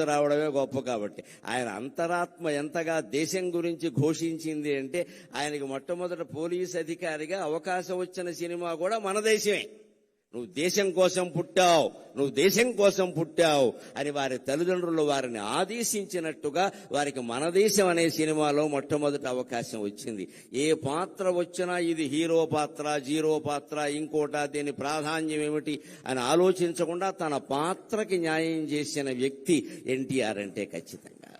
రావడమే గొప్ప కాబట్టి. ఆయన అంతరాత్మ ఎంతగా దేశం గురించి ఘోషించింది అంటే ఆయనకి మొట్టమొదట పోలీస్ అధికారిగా అవకాశం వచ్చిన సినిమా కూడా మన దేశమే. నువ్వు దేశం కోసం పుట్టావు నువ్వు దేశం కోసం పుట్టావు అని వారి తల్లిదండ్రులు వారిని ఆదేశించినట్టుగా వారికి మన దేశం అనే సినిమాలో మొట్టమొదటి అవకాశం వచ్చింది. ఏ పాత్ర వచ్చినా ఇది హీరో పాత్ర జీరో పాత్ర ఇంకోట దీని ప్రాధాన్యం ఏమిటి అని ఆలోచించకుండా తన పాత్రకి న్యాయం చేసిన వ్యక్తి ఎన్టీఆర్ అంటే ఖచ్చితంగా.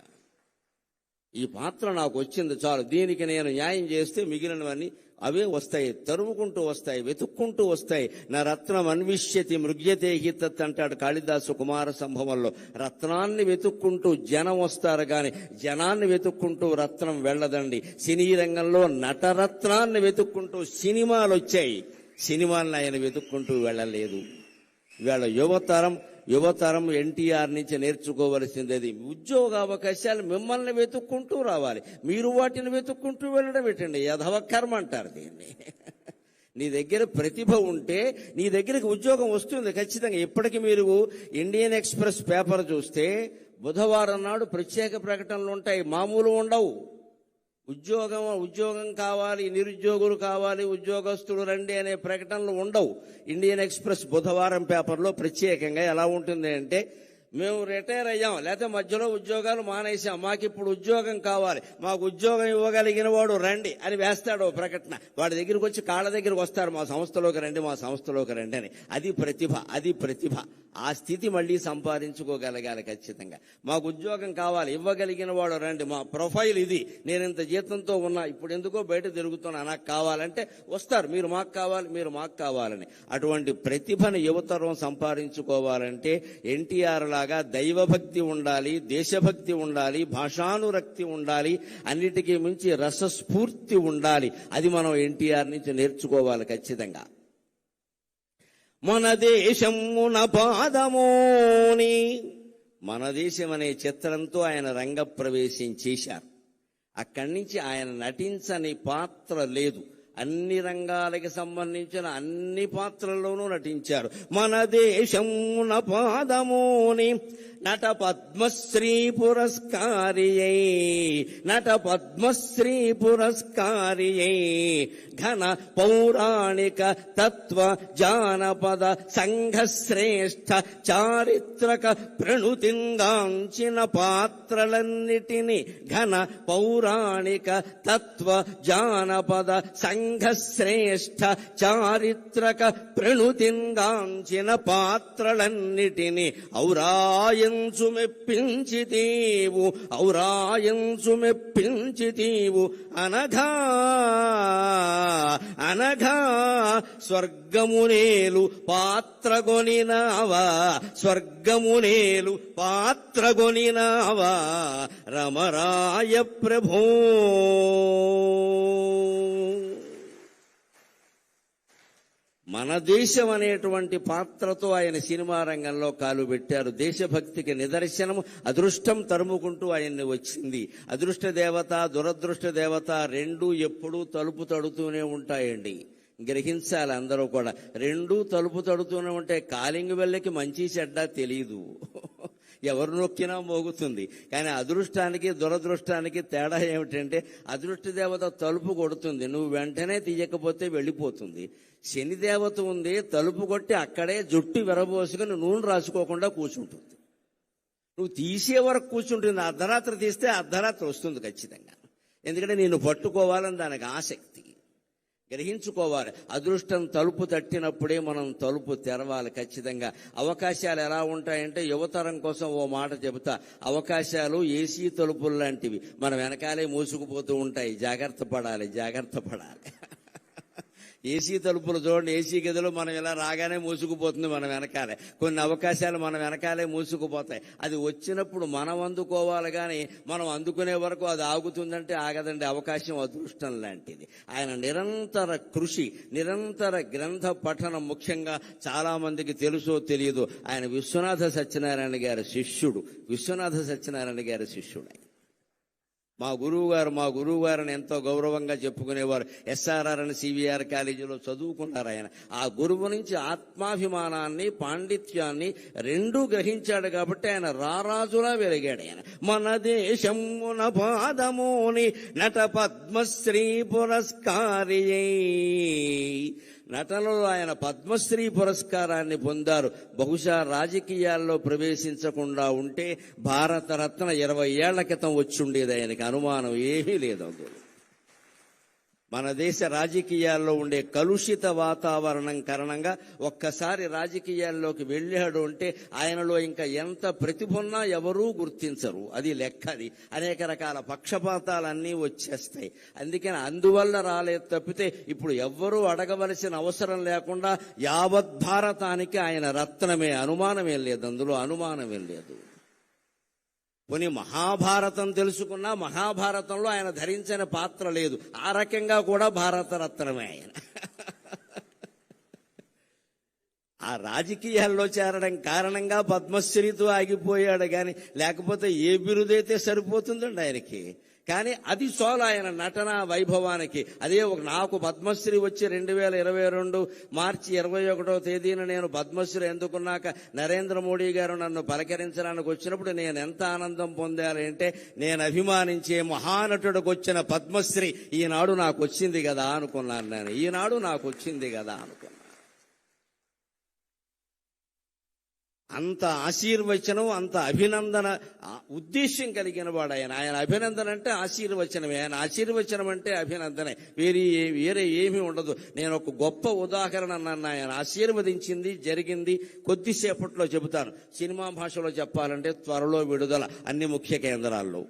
ఈ పాత్ర నాకు వచ్చింది చాలు. దీనికి నేను న్యాయం చేస్తే మిగిలినవన్నీ అవే వస్తాయి తరుముకుంటూ వస్తాయి వెతుక్కుంటూ వస్తాయి. నా రత్నం అన్విష్యతి మృగ్యతే హితత్ అంటాడు కాళిదాసు కుమార సంభవంలో. రత్నాన్ని వెతుక్కుంటూ జనం వస్తారు కానీ జనాన్ని వెతుక్కుంటూ రత్నం వెళ్ళదండి. సినీ రంగంలో నటరత్నాన్ని వెతుక్కుంటూ సినిమాలు వచ్చాయి సినిమాలను ఆయన వెతుక్కుంటూ వెళ్ళలేదు. వీళ్ళ యువతరం యువతరం ఎన్టీఆర్ నుంచి నేర్చుకోవలసింది అది ఉద్యోగ అవకాశాలు మిమ్మల్ని వెతుక్కుంటూ రావాలి. మీరు వాటిని వెతుక్కుంటూ వెళ్ళడం ఏంటండి యధవ కర్మ అంటారు దీన్ని. నీ దగ్గర ప్రతిభ ఉంటే నీ దగ్గరికి ఉద్యోగం వస్తుంది ఖచ్చితంగా. ఇప్పటికి మీరు ఇండియన్ ఎక్స్ప్రెస్ పేపర్ చూస్తే బుధవారం నాడు ప్రత్యేక ప్రకటనలు ఉంటాయి. మామూలు ఉండవు. ఉద్యోగం ఉద్యోగం కావాలి నిరుద్యోగులు కావాలి ఉద్యోగస్తులు రండి అనే ప్రకటనలు ఉండవు. ఇండియన్ ఎక్స్ప్రెస్ బుధవారం పేపర్లో ప్రత్యేకంగా ఎలా ఉంటుంది అంటే మేము రిటైర్ అయ్యాం. లేకపోతే మధ్యలో ఉద్యోగాలు మానేసాం మాకు ఇప్పుడు ఉద్యోగం కావాలి. మాకు ఉద్యోగం ఇవ్వగలిగిన వాడు రండి అని వేస్తాడు ఓ ప్రకటన. వాడి దగ్గరికి వచ్చి కాళ్ళ దగ్గరికి వస్తారు. మా సంస్థలోకి రండి మా సంస్థలోకి రండి అని. అది ప్రతిభ అది ప్రతిభ. ఆ స్థితి మళ్ళీ సంపాదించుకోగలగాలి ఖచ్చితంగా. మాకు ఉద్యోగం కావాలి. ఇవ్వగలిగిన వాడు రండి. మా ప్రొఫైల్ ఇది. నేను ఇంత జీతంతో ఉన్నా ఇప్పుడు ఎందుకో బయట తిరుగుతున్నా నాకు కావాలంటే వస్తారు. మీరు మాకు కావాలి మీరు మాకు కావాలని. అటువంటి ప్రతిభను యువతరం సంపాదించుకోవాలంటే ఎన్టీఆర్ లాగా దైవభక్తి ఉండాలి దేశభక్తి ఉండాలి భాషానురక్తి ఉండాలి అన్నిటికీ మించి రసస్ఫూర్తి ఉండాలి. అది మనం ఎన్టీఆర్ నుంచి నేర్చుకోవాలి ఖచ్చితంగా. మన దేశమున పాదమోని మన దేశం అనే చిత్రంతో ఆయన రంగప్రవేశం చేశారు. అక్కడి నుంచి ఆయన నటించని పాత్ర లేదు. అన్ని రంగాలకి సంబంధించిన అన్ని పాత్రల్లోనూ నటించారు మన దేశమున పాదమోని నట పద్మశ్రీ పురస్కారియై నట పద్మశ్రీ పురస్కారియై ఘన పౌరాణిక తత్వ జానపద సంఘ శ్రేష్ఠ చారిత్రక ప్రణుతింగాంచిన పాత్రలన్నిటిని ఘన పౌరాణిక తత్వ జానపద సంఘ సంఘశ్రేష్ఠ చారిత్రక ప్రణుతిందాంచిన పాత్రలన్నిటిని ఔరాయంచు మెప్పించితీవు ఔరాయంచు మెప్పించితీవు. అనఘా అనఘా స్వర్గమునేలు పాత్రగొనినావా స్వర్గమునేలు పాత్రగొనినావా రమరాయ ప్రభో. మన దేశం అనేటువంటి పాత్రతో ఆయన సినిమా రంగంలో కాలు పెట్టారు. దేశభక్తికి నిదర్శనం అదృష్టం తరుముకుంటూ ఆయన్ని వచ్చింది. అదృష్ట దేవత దురదృష్ట దేవత రెండు ఎప్పుడూ తలుపు తడుతూనే ఉంటాయండి. గ్రహించాలి అందరూ కూడా. రెండు తలుపు తడుతూనే ఉంటే కాలింగ్ వెళ్ళకి మంచి చెడ్డ తెలియదు ఎవరు నొక్కినా మోగుతుంది. కానీ అదృష్టానికి దురదృష్టానికి తేడా ఏమిటంటే అదృష్ట దేవత తలుపు కొడుతుంది. నువ్వు వెంటనే తీయకపోతే వెళ్ళిపోతుంది. శని దేవత ఉంది తలుపు కొట్టి అక్కడే జుట్టు విరబోసుకుని నూనె రాసుకోకుండా కూర్చుంటుంది. నువ్వు తీసే వరకు కూర్చుంటుంది. అర్ధరాత్రి తీస్తే అర్ధరాత్రి వస్తుంది ఖచ్చితంగా. ఎందుకంటే నేను పట్టుకోవాలని దానికి ఆసక్తి. గ్రహించుకోవాలి. అదృష్టం తలుపు తట్టినప్పుడే మనం తలుపు తెరవాలి ఖచ్చితంగా. అవకాశాలు ఎలా ఉంటాయంటే యువతరం కోసం ఓ మాట చెబుతా. అవకాశాలు ఏసీ తలుపులు లాంటివి. మన వెనకాలే మూసుకుపోతూ ఉంటాయి. జాగ్రత్త పడాలి జాగ్రత్త పడాలి. ఏసీ తలుపులు చూడండి ఏసీ గదిలో మనం ఇలా రాగానే మూసుకుపోతుంది మన వెనకాలే. కొన్ని అవకాశాలు మన వెనకాలే మూసుకుపోతాయి. అది వచ్చినప్పుడు మనం అందుకోవాలి కానీ మనం అందుకునే వరకు అది ఆగుతుందంటే ఆగదండి అవకాశం అదృష్టం లాంటిది. ఆయన నిరంతర కృషి నిరంతర గ్రంథ పఠనం ముఖ్యంగా చాలా మందికి తెలుసో తెలియదు ఆయన విశ్వనాథ సత్యనారాయణ గారి శిష్యుడు విశ్వనాథ సత్యనారాయణ గారి శిష్యుడు ఆయన. మా గురువు గారు మా గురువు గారిని ఎంతో గౌరవంగా చెప్పుకునేవారు. ఎస్ఆర్ఆర్ అని సివిఆర్ కాలేజీలో చదువుకున్నారు ఆయన. ఆ గురువు నుంచి ఆత్మాభిమానాన్ని పాండిత్యాన్ని రెండూ గ్రహించాడు కాబట్టి ఆయన రారాజులా వెలిగాడు ఆయన. మన దేశమున పాదమోని నట పద్మశ్రీ పురస్కారియై నటనలో ఆయన పద్మశ్రీ పురస్కారాన్ని పొందారు. బహుశా రాజకీయాల్లో ప్రవేశించకుండా ఉంటే భారతరత్న ఇరవై ఏళ్ళ క్రితం వచ్చుండేది ఆయనకి. అనుమానం ఏమీ లేదు అందులో. మన దేశ రాజకీయాల్లో ఉండే కలుషిత వాతావరణం కారణంగా ఒక్కసారి రాజకీయాల్లోకి వెళ్ళాడు అంటే ఆయనలో ఇంకా ఎంత ప్రతిభ ఉన్నా ఎవరూ గుర్తించరు. అది లెక్క అది. అనేక రకాల పక్షపాతాలన్నీ వచ్చేస్తాయి. అందుకని అందువల్ల రాలేదు తప్పితే ఇప్పుడు ఎవ్వరూ అడగవలసిన అవసరం లేకుండా యావత్ భారతానికి ఆయన రత్నమే. అనుమానమేం లేదు అందులో. అనుమానమేం లేదు. పోనీ మహాభారతం తెలుసుకున్నా మహాభారతంలో ఆయన ధరించిన పాత్ర లేదు. ఆ రకంగా కూడా భారతరత్నమే ఆయన. ఆ రాజకీయాల్లో చేరడం కారణంగా పద్మశ్రీతో ఆగిపోయాడు కానీ లేకపోతే ఏ బిరుదైతే సరిపోతుందండి ఆయనకి? కానీ అది చాలు ఆయన నటన వైభవానికి. అదే ఒక నాకు పద్మశ్రీ వచ్చి రెండు వేల ఇరవై రెండు మార్చి ఇరవై ఒకటో తేదీన నేను పద్మశ్రీ ఎందుకున్నాక నరేంద్ర మోడీ గారు నన్ను పలకరించడానికి వచ్చినప్పుడు నేను ఎంత ఆనందం పొందాలంటే నేను అభిమానించే మహానటుడికి వచ్చిన పద్మశ్రీ ఈనాడు నాకు వచ్చింది కదా అనుకున్నాను నేను. ఈనాడు నాకు వచ్చింది కదా అనుకున్నాను. అంత ఆశీర్వచనం అంత అభినందన ఉద్దేశ్యం కలిగిన వాడు ఆయన. ఆయన అభినందన అంటే ఆశీర్వచనమే. ఆయన ఆశీర్వచనం అంటే అభినందనే. వేరే వేరే ఏమీ ఉండదు. నేను ఒక గొప్ప ఉదాహరణ నన్ను ఆయన ఆశీర్వదించింది జరిగింది. కొద్దిసేపట్లో చెబుతాను. సినిమా భాషలో చెప్పాలంటే త్వరలో విడుదల అన్ని ముఖ్య కేంద్రాల్లో.